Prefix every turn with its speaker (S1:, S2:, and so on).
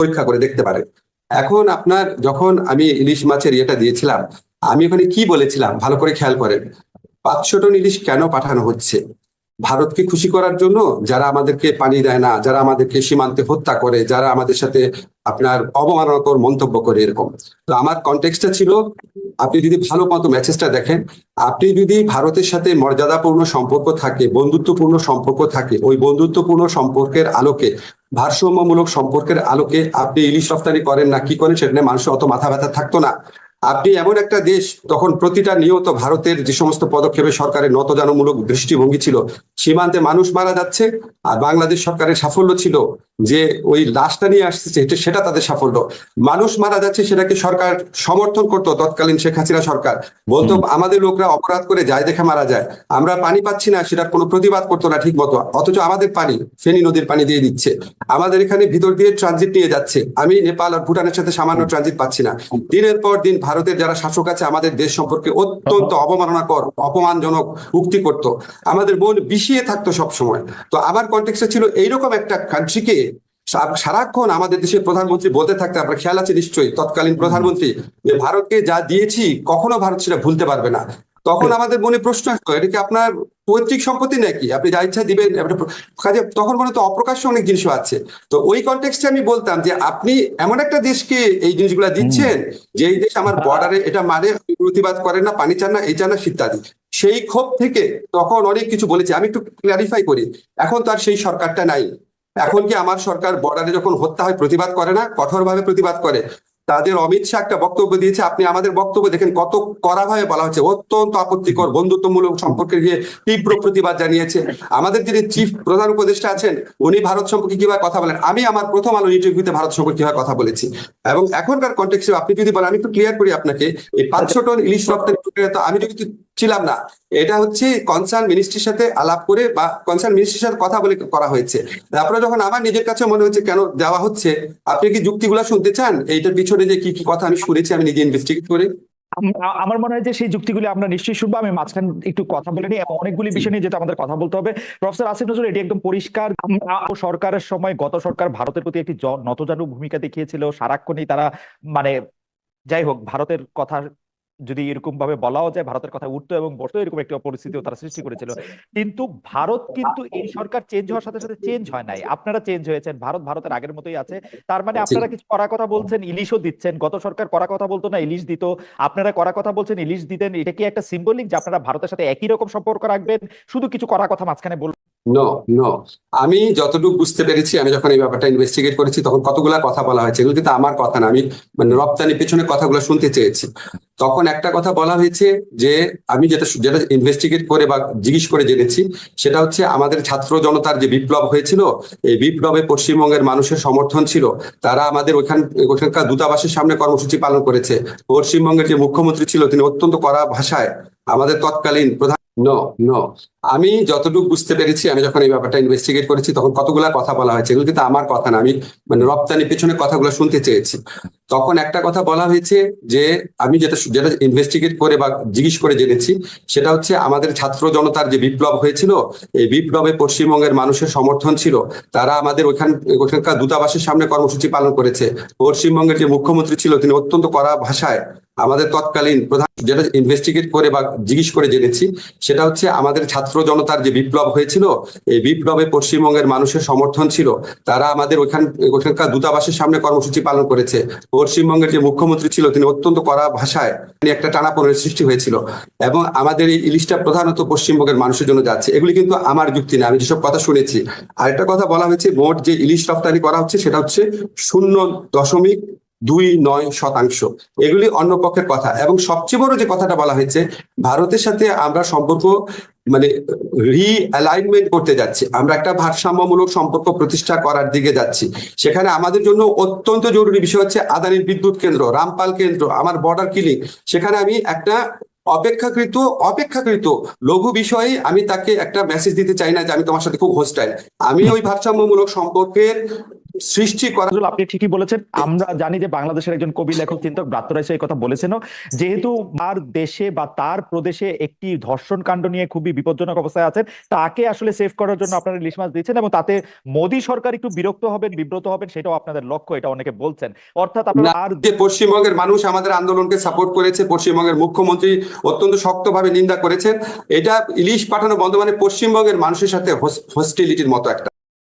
S1: পরীক্ষা করে দেখতে পারেন এখন আপনার যখন আমি ইলিশ মাছের ইয়েটা দিয়েছিলাম, আমি ওখানে কি বলেছিলাম? ভালো করে খেয়াল করেন। পাঁচশো টন ইলিশ কেন পাঠানো হচ্ছে? ভারতকে খুশি করার জন্য যারা আমাদেরকে পানি দেয় না, যারা আমাদেরকে সীমান্তে হত্যা করে, যারা আমাদের সাথে আপনার অবমাননাকর মন্তব্য করে এরকম। তো আমার কন্টেক্সটা ছিল, আপনি যদি ভালো মতো মেসেজটা দেখেন, আপনি যদি ভারতের সাথে মর্যাদাপূর্ণ সম্পর্ক থাকে, বন্ধুত্বপূর্ণ সম্পর্ক থাকে, ওই বন্ধুত্বপূর্ণ সম্পর্কের আলোকে ভারসাম্যমূলক সম্পর্কের আলোকে আপনি ইলিশ রফতানি করেন না, কি করেন সেখানে মানুষের অত মাথা ব্যথা থাকতো না। আপনি এমন একটা দেশ, তখন প্রতিটা নিয়ত ভারতের যে সমস্ত পদক্ষেপে সরকারের নতজানমূলক দৃষ্টিভঙ্গি ছিল, সীমান্তে মানুষ মারা যাচ্ছে আর বাংলাদেশ সরকারের সাফল্য ছিল। যে ওই লাশটা নিয়ে আসছে এটা- সেটা তাদের সাফল্য। মানুষ মারা যাচ্ছে সেটাকে সরকার সমর্থন করতো তৎকালীন শেখ হাসিনা সরকার। বলতো আমাদের লোকরা অপরাধ করে যায় দেখে মারা যায়। আমরা পানি পাচ্ছি না সেটার কোনো প্রতিবাদ করতো না ঠিক মতো অথচ আমাদের পানি ফেনী নদীর পানি দিয়ে দিচ্ছে। আমাদের এখানে ভিতর দিয়ে ট্রানজিট নিয়ে যাচ্ছে। আমি নেপাল আর ভুটানের সাথে সামান্য ট্রানজিট পাচ্ছি না। দিনের পর দিন ভারতের যারা শাসক আছে আমাদের দেশ সম্পর্কে অত্যন্ত অবমাননাকর অপমানজনক উক্তি করত। আমাদের মন বিষিয়ে থাকতো সব সময় তো আমার কন্টেক্সে ছিল এইরকম একটা কান্ট্রিকে সারাক্ষণ আমাদের দেশের প্রধানমন্ত্রী বলতে থাকতে আপনার খেয়াল আছে নিশ্চয়ই তৎকালীন প্রধানমন্ত্রী যে ভারতকে যা দিয়েছি কখনো ভারত সেটা ভুলতে পারবে না। তখন আমাদের মনে প্রশ্ন আসতো এটা কি আপনার পৈতৃক সম্পত্তি নাকি? আপনি যা ইচ্ছা দিবেন কাজে তখন মনে তো অপ্রকাশ্য অনেক জিনিসও আছে। তো ওই কনটেক্সটে আমি বলতাম যে আপনি এমন একটা দেশকে এই জিনিসগুলা দিচ্ছেন যে এই দেশ আমার বর্ডারে এটা মানে প্রতিবাদ করেন না পানি চান না এই চান না ইত্যাদি সেই ক্ষোভ থেকে তখন অনেক কিছু বলেছে। আমি একটু ক্লারিফাই করি এখন তো আর সেই সরকারটা নাই। এখন কি আমার সরকার বর্ডারে যখন হত্যা হয় প্রতিবাদ করে না? কঠোরভাবে প্রতিবাদ করে। তাদের অমিত শাহ একটা বক্তব্য দিয়েছে, আপনি আমাদের বক্তব্য দেখেন কত কড়াভাবে বলা হচ্ছে অত্যন্ত আপত্তিকর, বন্ধুত্বমূলক সম্পর্কে গিয়ে তীব্র প্রতিবাদ জানিয়েছে। আমাদের যিনি চিফ প্রধান উপদেষ্টা আছেন, উনি ভারত সম্পর্কে কীভাবে কথা বলেন? আমি আমার প্রথম আলো ইন্টারভিউতে ভারত সম্পর্কে কীভাবে কথা বলেছি। এবং এখনকার কন্টেক্সে আপনি যদি বলেন, আমি একটু ক্লিয়ার করি আপনাকে, এই পাঁচশো টন ইলিশ রপ্তানি আমি যদি ছিলাম না, এটা হচ্ছে কনসার্ন মিনিস্ট্রির সাথে আলাপ করে বা কনসার্ন মিনিস্ট্রির সাথে কথা বলে করা হয়েছে। তারপরে যখন আমার নিজের কাছে মনে হচ্ছে, কেন দেওয়া হচ্ছে, আপনি কি যুক্তিগুলো শুনতে চান? এইটার পিছনে যে কি কি কথা আমি শুনেছি আমি নিজে ইনভেস্টিগেট করে।
S2: আমার মনে হয় যে সেই যুক্তিগুলি আমরা নিশ্চয়ই শুনব। আমি মাঝখান একটু কথা বলে নিই এবং অনেকগুলি বিষয় নিয়ে যেটা আমাদের কথা বলতে হবে। প্রফেসর আসিফ নজরুল এটি একদম পরিষ্কার। সরকারের সময় গত সরকার ভারতের প্রতি একটি নতজানু ভূমিকা দেখিয়েছিল। সারাক্ষণই তারা মানে যাই হোক ভারতের কথা যদি এরকম ভাবে বলাও যায় ভারতের কথা উঠতো এবং বসতো এরকম একটা পরিস্থিতিও তারা সৃষ্টি করেছিল। কিন্তু ভারত কিন্তু এই সরকার চেঞ্জ হওয়ার সাথে সাথে চেঞ্জ হয় নাই। আপনারা চেঞ্জ হয়েছেন ভারত ভারতের আগের মতোই আছে। তার মানে আপনারা কিছু করা কথা বলছেন ইলিশও দিচ্ছেন। গত সরকার করা কথা বলতো না ইলিশ দিত। আপনারা করা কথা বলছেন ইলিশ দিতেন। এটা কি একটা সিম্বলিক যে আপনারা ভারতের সাথে একই রকম সম্পর্ক রাখবেন? শুধু কিছু করা কথা মাঝখানে বলবেন
S1: নো নো আমি যতটুকু বুঝতে পেরেছি, আমি যখন এই ব্যাপারটা ইনভেস্টিগেট করেছি, তখন কতগুলা কথা বলা হয়েছে। এগুলো কিন্তু আমার কথা না। আমি মানে রপ্তানি পেছনে কথাগুলো শুনতে চেয়েছি। তখন একটা কথা বলা হয়েছে যে, আমি যেটা যেটা ইনভেস্টিগেট করে বা জিজ্ঞেস করে জেনেছি, সেটা হচ্ছে আমাদের ছাত্র জনতার যে বিপ্লব হয়েছিল, এই বিপ্লবে পশ্চিমবঙ্গের মানুষের সমর্থন ছিল। তারা আমাদের ওইখান ওখানকার দূতাবাসের সামনে কর্মসূচি পালন করেছে। পশ্চিমবঙ্গের যে মুখ্যমন্ত্রী ছিল, তিনি অত্যন্ত কড়া ভাষায় আমাদের তৎকালীন প্রধান নো নো আমি যতটুকু বুঝতে পেরেছি, আমি যখন এই ব্যাপারটা ইনভেস্টিগেট করেছি, তখন কতগুলা কথা বলা হয়েছে। এগুলো কিন্তু আমার কথা না। আমি মানে রপ্তানি পেছনে কথাগুলো শুনতে চেয়েছি। তখন একটা কথা বলা হয়েছে যে, আমি যেটা যেটা ইনভেস্টিগেট করে বা জিজ্ঞেস করে জেনেছি, সেটা হচ্ছে আমাদের ছাত্র জনতার যে বিপ্লব হয়েছিল, এই বিপ্লবে পশ্চিমবঙ্গের মানুষের সমর্থন ছিল। তারা আমাদের ওইখান ওখানকার দূতাবাসের সামনে কর্মসূচি পালন করেছে। পশ্চিমবঙ্গের যে মুখ্যমন্ত্রী ছিল, তিনি অত্যন্ত কড়া ভাষায় আমাদের তৎকালীন প্রধান যেটা ইনভেস্টিগেট করে বা জিজ্ঞেস করে জেনেছি, সেটা হচ্ছে আমাদের ছাত্র জনতার যে বিপ্লব হয়েছিল, এই বিপ্লবে পশ্চিমবঙ্গের মানুষের সমর্থন ছিল। তারা আমাদের ওইখান ওখানকার দূতাবাসের সামনে কর্মসূচি পালন করেছে। পশ্চিমবঙ্গের যে মুখ্যমন্ত্রী ছিল, তিনি অত্যন্ত কড়া ভাষায় একটা টানাপোড়েনের সৃষ্টি হয়েছিল। এবং আমাদের এই ইলিশটা প্রধানত পশ্চিমবঙ্গের মানুষের জন্য যাচ্ছে। এগুলি কিন্তু আমার যুক্তি না, আমি যেসব কথা শুনেছি। আরেকটা কথা বলা হয়েছে, মোট যে ইলিশ রপ্তানি করা হচ্ছে, সেটা হচ্ছে শূন্য দশমিক দুই নয় শতাংশ। এগুলি অন্য পক্ষের কথা। এবং সবচেয়ে বড় যে কথাটা বলা হয়েছে, ভারতের সাথে আমরা সম্পর্ক মানে রিঅ্যালাইনমেন্ট করতে যাচ্ছি। আমরা একটা ভারসাম্যমূলক সম্পর্ক প্রতিষ্ঠা করার দিকে যাচ্ছি। সেখানে আমাদের জন্য অত্যন্ত জরুরি বিষয় হচ্ছে আদানির বিদ্যুৎ কেন্দ্র, রামপাল কেন্দ্র, আমার বর্ডার কিলিং সেখানে আমি একটা অপেক্ষাকৃত অপেক্ষাকৃত লঘু বিষয়ে আমি তাকে একটা মেসেজ দিতে চাই না যে আমি তোমার সাথে খুব হোস্টাইল আমি ওই ভারসাম্যমূলক সম্পর্কের সৃষ্টি করা
S2: আসলে আপনি ঠিকই বলেছেন। আমরা জানি যে বাংলাদেশের একজন কবি লেখক চিন্তক ব্রাত্য এই কথা বলেছেন যেহেতু তার দেশে বা তার প্রদেশে একটি ধর্ষণ কাণ্ড নিয়ে খুবই বিপজ্জনক অবস্থায় আছেন তাকে আসলে সেভ করার জন্য আপনারা ইলিশ মাছ দিচ্ছেন এবং তাতে মোদী সরকার একটু বিরক্ত হবেন বিব্রত হবেন সেটাও আপনাদের লক্ষ্য এটা অনেকে বলছেন। অর্থাৎ আপনারা আর
S1: যে পশ্চিমবঙ্গের মানুষ আমাদের আন্দোলনকে সাপোর্ট করেছে পশ্চিমবঙ্গের মুখ্যমন্ত্রী অত্যন্ত শক্তভাবে নিন্দা করেছেন। এটা ইলিশ পাঠানো বন্ধ মানে পশ্চিমবঙ্গের মানুষের সাথে হোস্টিলিটির মতো একটা